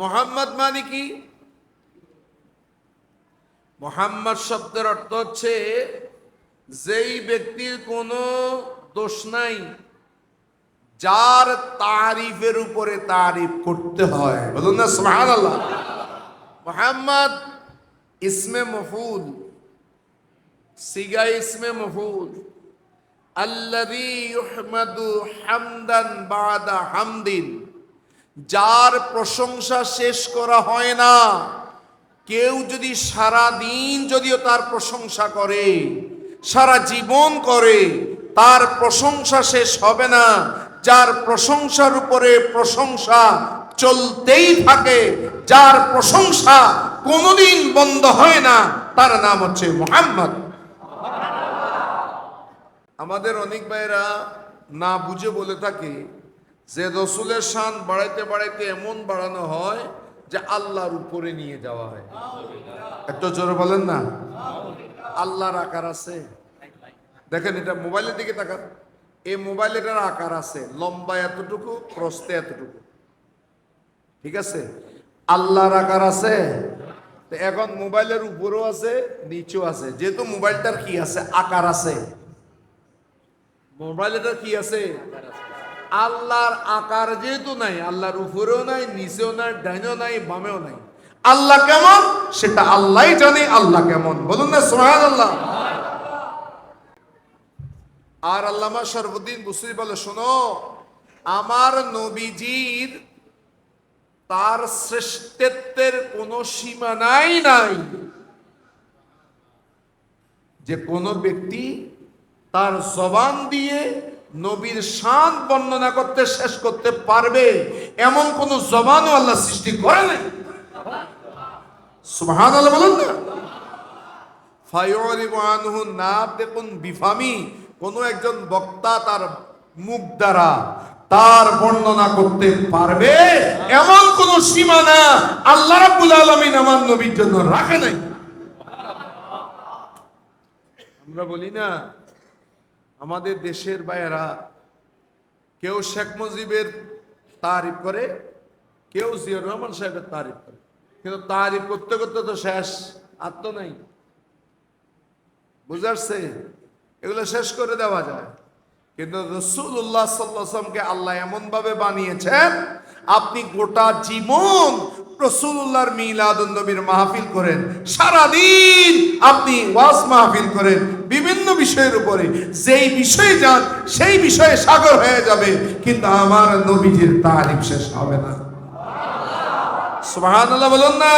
মোহাম্মদ মানে কি? মোহাম্মদ শব্দের অর্থ হচ্ছে, যেই ব্যক্তির কোনো দোষ নাই, যার তারিফের উপরে তারিফ করতে হয়। বলুন না সুবহান আল্লাহ মোহাম্মদ ইসমে মফুল সিগা ইসমে মফুল। ইউহমাদু হামদান বাদা হামদিন। যার প্রশংসা শেষ করা হয় না, কেউ যদি সারা দিন যদিও তার প্রশংসা করে, সারা জীবন করে, তার প্রশংসা শেষ হবে না। যার প্রশংসার উপরে প্রশংসা চলতেই থাকে, যার প্রশংসা কোনোদিন বন্ধ হয় না, তার নাম হচ্ছে মোহাম্মদ। আমাদের অনেক ভাইরা না বুঝে বলে থাকে যে রসুলের শান বাড়াইতে বাড়াইতে এমন বাড়ানো হয় যে আল্লাহর উপরে নিয়ে যাওয়া হয়। একটু জোরে বলেন না? আল্লাহর আকার আছে। দেখেন এটা মোবাইলের দিকে তাকান। এই মোবাইলের আকার আছে, লম্বা এতটুকু প্রস্তে এতটুকু। ঠিক আছে? আল্লাহর আকার আছে। এখন মোবাইলের উপরেও আছে, নিচেও আছে। যেহেতু মোবাইলটার কি আছে? আকার আছে। মোবাইলটার কি আছে? আল্লাহর আকার যেহেতু নাই, আল্লাহর উপরেও নাই, নিচেও নাই, ডাইনেও নাই, বামেও নাই। আল্লাহ কেমন? সেটা আল্লাহই জানে, আল্লাহ কেমন? বলুন না সোহান আল্লাহ আর আল্লামা সর্বদিন বুসরি বলে, শোনো, আমার নবীজির তার শ্রেষ্ঠত্বের কোনো সীমানাই নাই। যে কোনো ব্যক্তি তার জবান দিয়ে নবীর শান বর্ণনা করতে, শেষ করতে পারবে এমন কোন জবানও আল্লাহ সৃষ্টি করে নাই। সুবহান আল্লাহ বলুন না। ফায়রিবু আনহু না দেখুন বিফামি, কোন একজন বক্তা তার মুখ দ্বারা তার বর্ণনা করতে পারবে এমন কোন সীমানা আল্লাহ রাব্বুল আলামিন আমার নবীর জন্য রাখে নাই। আমরা বলি না আমাদের দেশের বাইরা কেউ শেখ মুজিবের তারিফ করে, কেউ জিয়র রহমান সাহেবের তারিফ করে। কিন্তু তারিফ করতে করতে তো শেষ, আর তো নাই। বুঝাচ্ছে এগুলো শেষ করে দেওয়া যায়। কিন্তু রসুল্লাহ সাল্লামকে আল্লাহ এমন ভাবে বানিয়েছেন, আপনি গোটা জীবন রসুল্লাহর মিলাদুন নবীর মাহফিল করেন, সারাদিন আপনি ওয়াজ মাহফিল করেন, বিভিন্ন বিষয়ের উপরে। যেই বিষয়ে যান, সেই বিষয়ে সাগর হয়ে যাবে, কিন্তু আমার নবীজির তারিফ শেষ হবে না। সুবহানাল্লাহ বলুন না।